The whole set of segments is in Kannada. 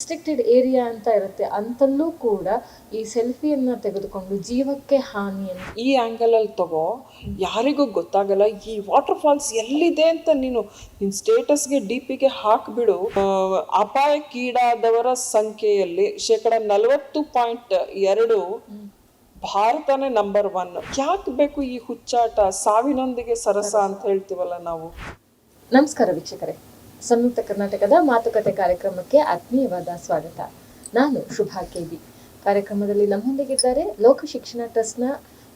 ರೆಸ್ಟ್ರಿಕ್ಟೆಡ್ ಏರಿಯಾ ಅಂತ ಇರುತ್ತೆ. ಅಂತಲ್ಲೂ ಕೂಡ ಈ ಸೆಲ್ಫಿಯನ್ನು ತೆಗೆದುಕೊಂಡು ಜೀವಕ್ಕೆ ಹಾನಿಯನ್ನು ಈ ಆ್ಯಂಗಲಲ್ಲಿ ತಗೋ ಯಾರಿಗೂ ಗೊತ್ತಾಗಲ್ಲ ಈ ವಾಟರ್ ಫಾಲ್ಸ್ ಎಲ್ಲಿದೆ ಅಂತ ನೀನು ನಿನ್ ಸ್ಟೇಟಸ್ಗೆ ಡಿ ಪಿಗೆ ಹಾಕಿಬಿಡು. ಅಪಾಯಕ್ಕೀಡಾದವರ ಸಂಖ್ಯೆಯಲ್ಲಿ ಶೇಕಡ ನಲವತ್ತು ಪಾಯಿಂಟ್ ಎರಡು ಭಾರತನೇ ನಂಬರ್ ಒನ್ ಯಾಕೆ ಬೇಕು ಈ ಹುಚ್ಚಾಟ ಸಾವಿನೊಂದಿಗೆ ಸರಸ. ಅಂತ ಹೇಳ್ತೀವಲ್ಲ ನಾವು? ನಮಸ್ಕಾರ ವೀಕ್ಷಕರೇ. ಸಂಯುಕ್ತ ಕರ್ನಾಟಕದ ಮಾತುಕತೆ ಕಾರ್ಯಕ್ರಮಕ್ಕೆ ಆತ್ಮೀಯವಾದ ಸ್ವಾಗತ. ನಾನು ಶುಭಾ ಕೆಬಿ. ಕಾರ್ಯಕ್ರಮದಲ್ಲಿ ನಮ್ಮೊಂದಿಗಿದ್ದಾರೆ ಲೋಕ ಶಿಕ್ಷಣ ಟ್ರಸ್ಟ್ನ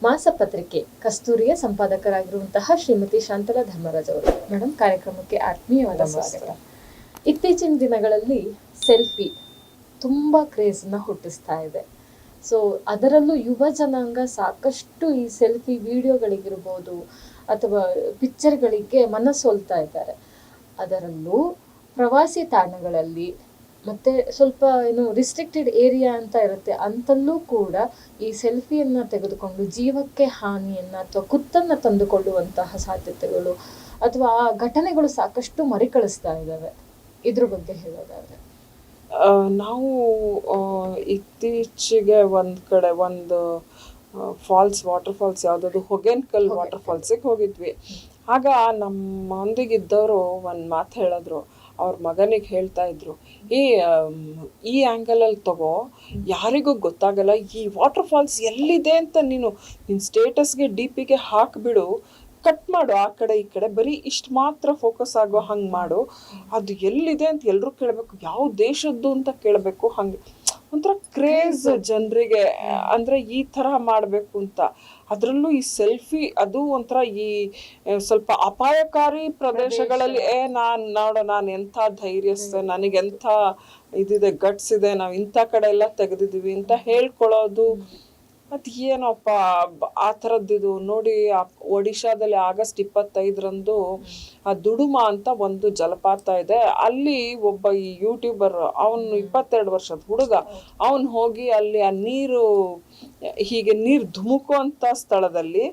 ಮಾಸಪತ್ರಿಕೆ ಕಸ್ತೂರಿಯ ಸಂಪಾದಕರಾಗಿರುವಂತಹ ಶ್ರೀಮತಿ ಶಾಂತಲಾ ಧರ್ಮರಾಜ್ ಅವರು. ಮೇಡಮ್ ಕಾರ್ಯಕ್ರಮಕ್ಕೆ ಆತ್ಮೀಯವಾದ ಸ್ವಾಗತ. ಇತ್ತೀಚಿನ ದಿನಗಳಲ್ಲಿ ಸೆಲ್ಫಿ ತುಂಬ ಕ್ರೇಜನ್ನ ಹುಟ್ಟಿಸ್ತಾ ಇದೆ. ಸೊ ಅದರಲ್ಲೂ ಯುವ ಜನಾಂಗ ಸಾಕಷ್ಟು ಈ ಸೆಲ್ಫಿ ವಿಡಿಯೋಗಳಿಗಿರ್ಬೋದು ಅಥವಾ ಪಿಕ್ಚರ್ಗಳಿಗೆ ಮನಸ್ಸೋಲ್ತಾ ಇದ್ದಾರೆ. ಅದರಲ್ಲೂ ಪ್ರವಾಸಿ ತಾಣಗಳಲ್ಲಿ ಮತ್ತೆ ಸ್ವಲ್ಪ ಏನು ರಿಸ್ಟ್ರಿಕ್ಟೆಡ್ ಏರಿಯಾ ಅಂತ ಇರುತ್ತೆ ಅಂತಲ್ಲೂ ಕೂಡ ಈ ಸೆಲ್ಫಿಯನ್ನ ತೆಗೆದುಕೊಂಡು ಜೀವಕ್ಕೆ ಹಾನಿಯನ್ನ ಅಥವಾ ಕುತ್ತನ್ನ ತಂದುಕೊಳ್ಳುವಂತಹ ಸಾಧ್ಯತೆಗಳು ಅಥವಾ ಆ ಘಟನೆಗಳು ಸಾಕಷ್ಟು ಮರಿಕಳಿಸ್ತಾ ಇದ್ದಾವೆ. ಇದ್ರ ಬಗ್ಗೆ ಹೇಳೋದಾದ್ರೆ. ನಾವು ಇತ್ತೀಚೆಗೆ ಒಂದು ಕಡೆ ಒಂದು ಫಾಲ್ಸ್ ವಾಟರ್ ಫಾಲ್ಸ್ ಯಾವ್ದಾದ್ರು ಹೊಗೇನ್ಕಲ್ ವಾಟರ್ ಫಾಲ್ಸಿಗೆ ಹೋಗಿದ್ವಿ. ಆಗ ನಮ್ಮೊಂದಿಗಿದ್ದವರು ಒಂದು ಮಾತು ಹೇಳಿದ್ರು. ಅವ್ರ ಮಗನಿಗೆ ಹೇಳ್ತಾ ಇದ್ರು, ಈ ಈ ಆ್ಯಂಗಲಲ್ಲಿ ತಗೋ, ಯಾರಿಗೂ ಗೊತ್ತಾಗಲ್ಲ, ಈ ವಾಟರ್ ಫಾಲ್ಸ್ ಎಲ್ಲಿದೆ ಅಂತ ನೀನು ನಿನ್ನ ಸ್ಟೇಟಸ್ಗೆ ಡಿ ಪಿಗೆ ಹಾಕಿಬಿಡು ಕಟ್ ಮಾಡು ಆ ಕಡೆ, ಈ ಕಡೆ, ಬರೀ ಇಷ್ಟು ಮಾತ್ರ ಫೋಕಸ್ ಆಗೋ ಹಂಗೆ ಮಾಡು. ಅದು ಎಲ್ಲಿದೆ ಅಂತ ಎಲ್ಲರೂ ಕೇಳಬೇಕು, ಯಾವ ದೇಶದ್ದು ಅಂತ ಕೇಳಬೇಕು ಹಂಗೆ. ಒಂಥರ ಕ್ರೇಜ್ ಜನರಿಗೆ, ಅಂದರೆ ಈ ಥರ ಮಾಡಬೇಕು ಅಂತ. ಅದರಲ್ಲೂ ಈ ಸೆಲ್ಫಿ ಅದು ಒಂಥರ ಈ ಸ್ವಲ್ಪ ಅಪಾಯಕಾರಿ ಪ್ರದೇಶಗಳಲ್ಲಿ ಏ ನಾನು ನೋಡೋ ನಾನು ಎಂಥ ಧೈರ್ಯ ನನಗೆ ಎಂಥ ಇದಿದೆ ಗಟ್ಸ್ ಇದೆ ನಾವು ಇಂಥ ಕಡೆ ಎಲ್ಲ ತೆಗೆದಿದ್ದೀವಿ ಅಂತ ಹೇಳ್ಕೊಳ್ಳೋದು ಅದು ಏನಪ್ಪ ಆ ಥರದ್ದಿದು ನೋಡಿ ಒಡಿಶಾದಲ್ಲಿ ಆಗಸ್ಟ್ ಇಪ್ಪತ್ತೈದರಂದು ಆ ದುಡುಮ ಅಂತ ಒಂದು ಜಲಪಾತ ಇದೆ. ಅಲ್ಲಿ ಒಬ್ಬ ಈ ಯೂಟ್ಯೂಬರ್ ಅವನು ಇಪ್ಪತ್ತೆರಡು ವರ್ಷದ ಹುಡುಗ. ಅವನು ಹೋಗಿ ಅಲ್ಲಿ ಆ ನೀರು ಹೀಗೆ ನೀರು ಧುಮುಕುವಂಥ ಸ್ಥಳದಲ್ಲಿ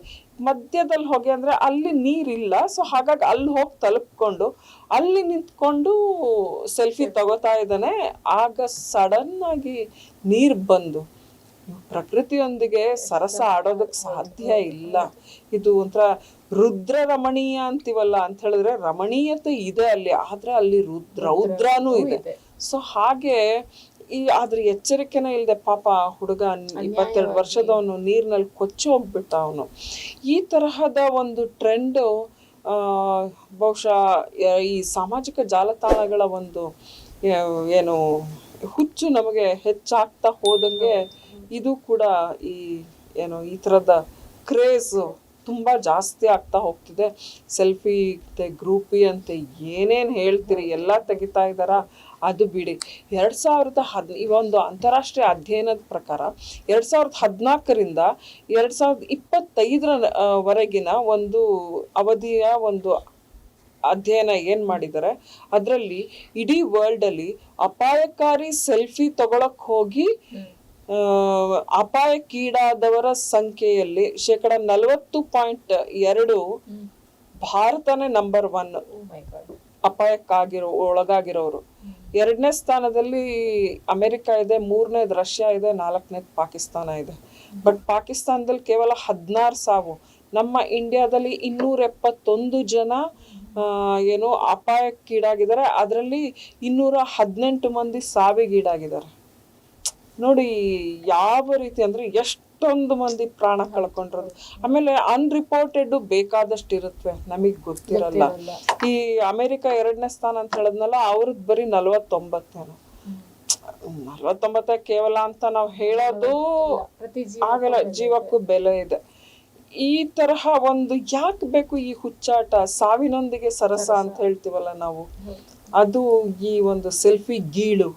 ಮಧ್ಯದಲ್ಲಿ ಹೋಗಿ ಅಂದರೆ ಅಲ್ಲಿ ನೀರಿಲ್ಲ. ಸೊ ಹಾಗಾಗಿ ಅಲ್ಲಿ ಹೋಗಿ ತಲುಪ್ಕೊಂಡು ಅಲ್ಲಿ ನಿಂತ್ಕೊಂಡು ಸೆಲ್ಫಿ. ತಗೋತಾ ಇದ್ದಾನೆ. ಆಗ ಸಡನ್ನಾಗಿ ನೀರು ಬಂದು ಪ್ರಕೃತಿಯೊಂದಿಗೆ ಸರಸ ಆಡೋದಕ್ಕೆ ಸಾಧ್ಯ ಇಲ್ಲ. ಇದು ಒಂಥರ ರುದ್ರ ರಮಣೀಯ ಅಂತೀವಲ್ಲ ಅಂತ ಹೇಳಿದ್ರೆ ರಮಣೀಯತೆ ಇದೆ ಅಲ್ಲಿ ಆದ್ರೆ ಅಲ್ಲಿ ರುದ್ರ ರೌದ್ರನೂ ಇದೆ. ಸೊ ಹಾಗೆ ಈ ಆದ್ರೆ ಎಚ್ಚರಿಕೆನೇ ಇಲ್ಲದೆ ಪಾಪ ಹುಡುಗ ಇಪ್ಪತ್ತೆರಡು ವರ್ಷದವನು ನೀರಿನಲ್ಲಿ ಕೊಚ್ಚಿ ಹೋಗ್ಬಿಟ್ಟ ಅವನು. ಈ ತರಹದ ಒಂದು ಟ್ರೆಂಡ್ ಬಹುಶಃ ಈ ಸಾಮಾಜಿಕ ಜಾಲತಾಣಗಳ ಒಂದು ಏನು ಹುಚ್ಚು ನಮಗೆ ಹೆಚ್ಚಾಗ್ತಾ ಹೋದಂಗೆ ಇದು ಕೂಡ ಈ ಏನು, ಈ ಥರದ ಕ್ರೇಜ್ ತುಂಬ ಜಾಸ್ತಿ ಆಗ್ತಾ ಹೋಗ್ತಿದೆ. ಸೆಲ್ಫಿ ಅಂತೆ ಗ್ರೂಪಿ ಅಂತೆ ಏನೇನು ಹೇಳ್ತೀರಿ, ಎಲ್ಲ ತೆಗಿತಾ ಇದ್ದಾರ, ಅದು ಬಿಡಿ. ಎರಡು ಸಾವಿರದ ಹದ್ ಒಂದು ಅಂತಾರಾಷ್ಟ್ರೀಯ ಅಧ್ಯಯನದ ಪ್ರಕಾರ ಎರಡು ಸಾವಿರದ ಹದಿನಾಲ್ಕರಿಂದ ಎರಡು ಸಾವಿರದ ಇಪ್ಪತ್ತೈದರ ವರೆಗಿನ ಒಂದು ಅವಧಿಯ ಒಂದು ಅಧ್ಯಯನ ಏನು ಮಾಡಿದ್ದಾರೆ, ಅದರಲ್ಲಿ ಇಡೀ ವರ್ಲ್ಡಲ್ಲಿ ಅಪಾಯಕಾರಿ ಸೆಲ್ಫಿ ತಗೊಳಕ್ಕೆ ಹೋಗಿ ಅಪಾಯಕ್ಕೀಡಾದವರ ಸಂಖ್ಯೆಯಲ್ಲಿ ಶೇಕಡ ನಲವತ್ತು ಪಾಯಿಂಟ್ ಎರಡು ಭಾರತನೇ ನಂಬರ್ ಒನ್ Oh. ಅಪಾಯಕ್ಕಾಗಿರೋ ಒಳಗಾಗಿರೋರು. ಎರಡನೇ ಸ್ಥಾನದಲ್ಲಿ ಅಮೆರಿಕ ಇದೆ ಮೂರನೇದು ರಷ್ಯಾ ಇದೆ ನಾಲ್ಕನೇದು ಪಾಕಿಸ್ತಾನ ಇದೆ. ಬಟ್ ಪಾಕಿಸ್ತಾನದಲ್ಲಿ ಕೇವಲ ಹದಿನಾರು ಸಾವು. ನಮ್ಮ ಇಂಡಿಯಾದಲ್ಲಿ ಇನ್ನೂರ ಎಪ್ಪತ್ತೊಂದು ಜನ ಏನು ಅಪಾಯಕ್ಕೀಡಾಗಿದ್ದಾರೆ. ಅದರಲ್ಲಿ ಇನ್ನೂರ ಹದಿನೆಂಟು ಮಂದಿ ಸಾವಿಗೀಡಾಗಿದ್ದಾರೆ. ನೋಡಿ ಯಾವ ರೀತಿ ಅಂದ್ರೆ ಎಷ್ಟೊಂದು ಮಂದಿ ಪ್ರಾಣ ಕಳ್ಕೊಂಡಿರೋದು ಆಮೇಲೆ ಅನ್ರಿಪೋರ್ಟೆಡ್ ಬೇಕಾದಷ್ಟು ಇರುತ್ತೆ ನಮಗ್ ಗೊತ್ತಿರಲ್ಲ. ಈ ಅಮೆರಿಕ ಎರಡನೇ ಸ್ಥಾನ ಅಂತ ಹೇಳದ್ನಲ್ಲ ಅವ್ರದ್ ಬರೀ ನಲವತ್ತೊಂಬತ್ತೇನು. ನಲವತ್ತೊಂಬತ್ತ ಕೇವಲ ಅಂತ ನಾವು ಹೇಳೋದು ಆಗಲ್ಲ ಜೀವಕ್ಕೂ ಬೆಲೆ ಇದೆ. ಈ ತರಹ ಒಂದು ಯಾಕೆ ಬೇಕು ಈ ಹುಚ್ಚಾಟ ಸಾವಿನೊಂದಿಗೆ ಸರಸ ಅಂತ ಹೇಳ್ತೀವಲ್ಲ ನಾವು? ಅದು ಈ ಒಂದು ಸೆಲ್ಫಿ ಗೀಳು.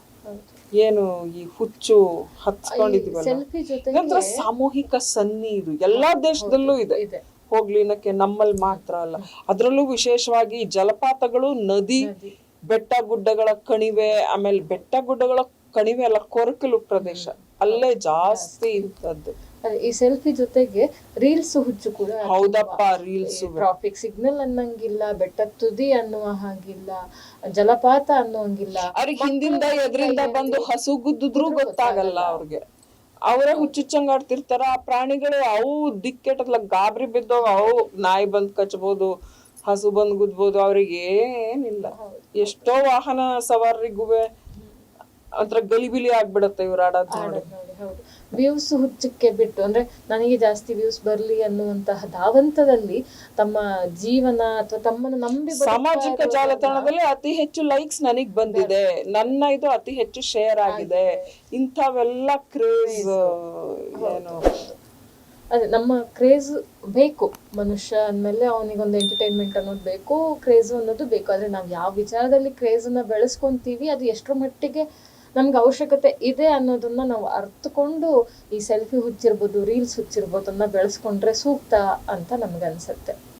ಏನು ಈ ಹುಚ್ಚು ಹಚ್ಕೊಂಡಿದ್ವಿ ಸಾಮೂಹಿಕ ಸನ್ನಿ ಇದು. ಎಲ್ಲಾ ದೇಶದಲ್ಲೂ ಇದೆ. ಹೋಗ್ಲಿನಕ್ಕೆ ನಮ್ಮಲ್ಲಿ ಮಾತ್ರ ಅಲ್ಲ. ಅದರಲ್ಲೂ ವಿಶೇಷವಾಗಿ ಜಲಪಾತಗಳು ನದಿ. ಬೆಟ್ಟ ಗುಡ್ಡಗಳ ಕಣಿವೆ ಆಮೇಲೆ ಬೆಟ್ಟ ಗುಡ್ಡಗಳ ಕಣಿವೆ ಅಲ್ಲ ಕೊರಕಲು ಪ್ರದೇಶ. ಅಲ್ಲೇ ಜಾಸ್ತಿ. ಇಂಥದ್ದು. ಈ ಸೆಲ್ಫಿ ಜೊತೆಗೆ ರೀಲ್ಸ್ ಹುಚ್ಚು ಕೂಡ ಹೌದಪ್ಪ ರೀಲ್ಸ್. ಟ್ರಾಫಿಕ್ ಸಿಗ್ನಲ್ ಅನ್ನಂಗಿಲ್ಲ ಬೆಟ್ಟ ತುದಿ ಅನ್ನುವ ಹಾಗಿಲ್ಲ ಜಲಪಾತ ಅನ್ನುವಂಗಿಲ್ಲ. ಅವ್ರಿಗೆ ಹಿಂದಿಂದ ಎದ್ರಿಂದ ಬಂದು ಹಸು ಗುದ್ದಿದ್ರು ಗೊತ್ತಾಗಲ್ಲ ಅವ್ರಿಗೆ. ಅವರೇ ಹುಚ್ಚುಚ್ಚಂಗಾಡ್ತಿರ್ತಾರ ಆ ಪ್ರಾಣಿಗಳು ಅವು ದಿಕ್ಕೆಟ್ಟದ್ಲ ಗಾಬರಿ ಬಿದ್ದೋಗ ಅವು ನಾಯಿ ಬಂದ್ ಕಚ್ಬೋದು ಹಸು ಬಂದ್ ಗುದ್ಬೋದು ಅವ್ರಿಗೆ ಏನಿಲ್ಲ. ಎಷ್ಟೋ ವಾಹನ ಸವಾರರಿಗುವೆ ಒಂಥರ ಗಲಿಬಿಲಿ ಆಗ್ಬಿಡತ್ತೆ ಇವ್ರು ಆಡೋದ್ ನೋಡಿ. ವ್ಯೂಸ್ ಹುಚ್ಚಕ್ಕೆ ಬಿಟ್ಟು ಅಂದ್ರೆ ನನಗೆ ಜಾಸ್ತಿ ವ್ಯೂಸ್ ಬರ್ಲಿ ಅನ್ನುವಂತಹ ಧಾವಂತದಲ್ಲಿ ತಮ್ಮ ಜೀವನ ಅಥವಾ ತಮ್ಮನ್ನು ನಂಬಿ ಸಾಮಾಜಿಕ ಜಾಲತಾಣದಲ್ಲಿ ಅತಿ ಹೆಚ್ಚು ಲೈಕ್ಸ್ ನನಗ್ ಬಂದಿದೆ. ನನ್ನ ಇದು ಅತಿ ಹೆಚ್ಚು ಶೇರ್ ಆಗಿದೆ. ಇಂಥವೆಲ್ಲ ಕ್ರೇಜ್ ಏನು? ಅದೇ ನಮ್ಮ ಕ್ರೇಜ್ ಬೇಕು. ಮನುಷ್ಯ ಅಂದಮೇಲೆ ಅವನಿಗೊಂದು ಎಂಟರ್ಟೈನ್ಮೆಂಟ್ ಅನ್ನೋದು ಬೇಕು ಕ್ರೇಜ್ ಅನ್ನೋದು ಬೇಕು. ಆದರೆ ನಾವು ಯಾವ ವಿಚಾರದಲ್ಲಿ ಕ್ರೇಜ್ ಅನ್ನ ಬೆಳೆಸ್ಕೊಂತೀವಿ ಅದು ಎಷ್ಟರ ಮಟ್ಟಿಗೆ ನಮ್ಗೆ ಅವಶ್ಯಕತೆ ಇದೆ ಅನ್ನೋದನ್ನ ನಾವು ಅರ್ಥಕೊಂಡು ಈ ಸೆಲ್ಫಿ ಹುಚ್ಚಿರ್ಬೋದು, ರೀಲ್ಸ್ ಹುಚ್ಚಿರ್ಬೋದು ಅದನ್ನ ಬೆಳೆಸ್ಕೊಂಡ್ರೆ ಸೂಕ್ತ ಅಂತ ನಮ್ಗೆ ಅನ್ಸುತ್ತೆ.